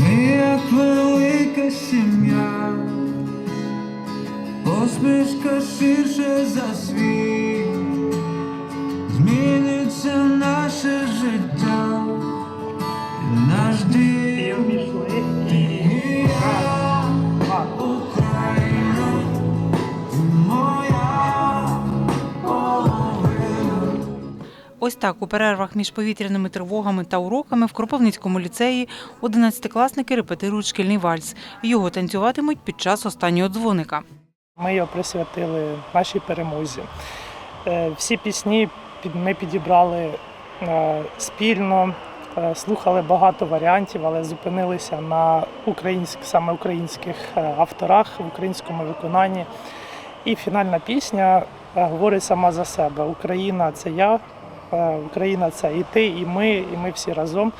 Ми як велика сім'я, посмішка ширше за світ, наше життя, наш І Ось так у перервах між повітряними тривогами та уроками в Кропивницькому ліцеї 11-класники репетирують шкільний вальс. Його танцюватимуть під час останнього дзвоника. Ми його присвятили нашій перемозі. Е, Всі пісні ми підібрали е, спільно, е, слухали багато варіантів, але зупинилися на українських, саме українських авторах в українському виконанні. І фінальна пісня говорить сама за себе: Україна це я, Україна це і ти, і ми, і ми всі разом.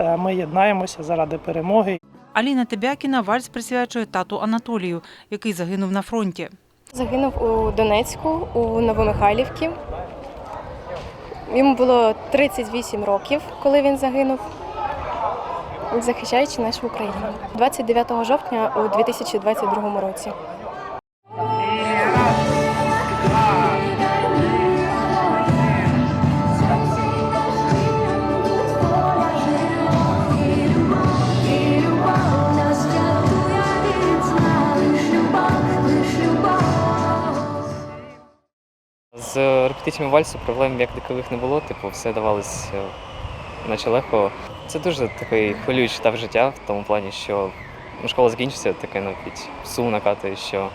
Е, Ми єднаємося заради перемоги. Аліна Тебякіна вальс присвячує тату Анатолію, який загинув на фронті. Загинув у Донецьку у Новомихайлівці. Йому було 38 років, коли він загинув, захищаючи нашу Україну. 29 жовтня у 2022 році. З репетиціями вальсу проблем як такових не було, типу, все давалось е, наче легко. Це дуже такий хвилюючий етап життя в тому плані, що ну, школа закінчиться, таке навіть сум накатує, що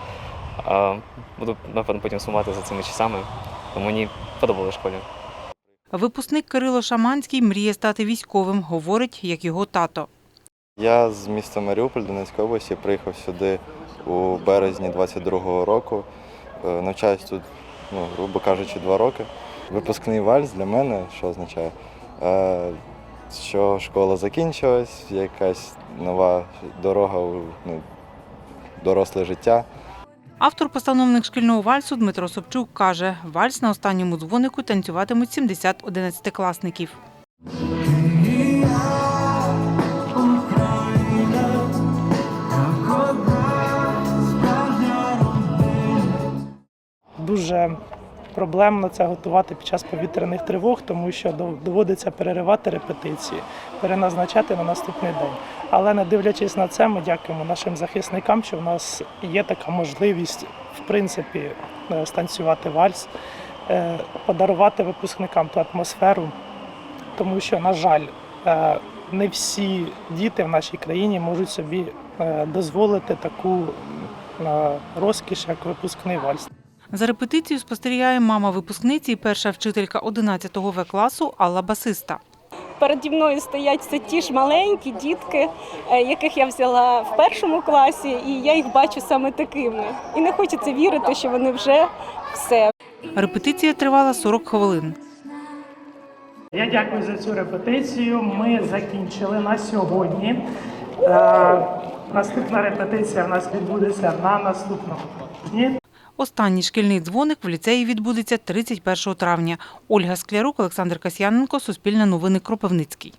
е, буду напевно потім сумувати за цими часами. Бо мені подобалося школі. Випускник Кирило Шаманський мріє стати військовим, говорить, як його тато. Я з міста Маріуполь Донецької області приїхав сюди у березні 22-го року. Е, Навчаюсь тут, ну, грубо кажучи, два роки. Випускний вальс для мене, що означає, Е, що школа закінчилась, якась нова дорога у ну, доросле життя. Автор постановник шкільного вальсу Дмитро Собчук каже, вальс на останньому дзвонику танцюватимуть 70 одинадцятикласників. Дуже проблемно це готувати під час повітряних тривог, тому що доводиться переривати репетиції, переназначати на наступний день. Але не дивлячись на це, ми дякуємо нашим захисникам, що в нас є така можливість, в принципі, е, станцювати вальс, е, подарувати випускникам ту атмосферу, тому що, на жаль, е, не всі діти в нашій країні можуть собі дозволити таку розкіш, як випускний вальс. За репетицію спостерігає мама випускниці і перша вчителька 11 В класу Алла Басиста. Переді мною стоять все ті ж маленькі дітки, е, яких я взяла в першому класі, і я їх бачу саме такими. І не хочеться вірити, що вони вже все. Репетиція тривала 40 хвилин. Я дякую за цю репетицію. Ми закінчили на сьогодні. Е, наступна репетиція в нас відбудеться на наступному дні. Останній шкільний дзвоник в ліцеї відбудеться 31 травня. Ольга Склярук, Олександр Касьяненко, Суспільне новини Кропивницький.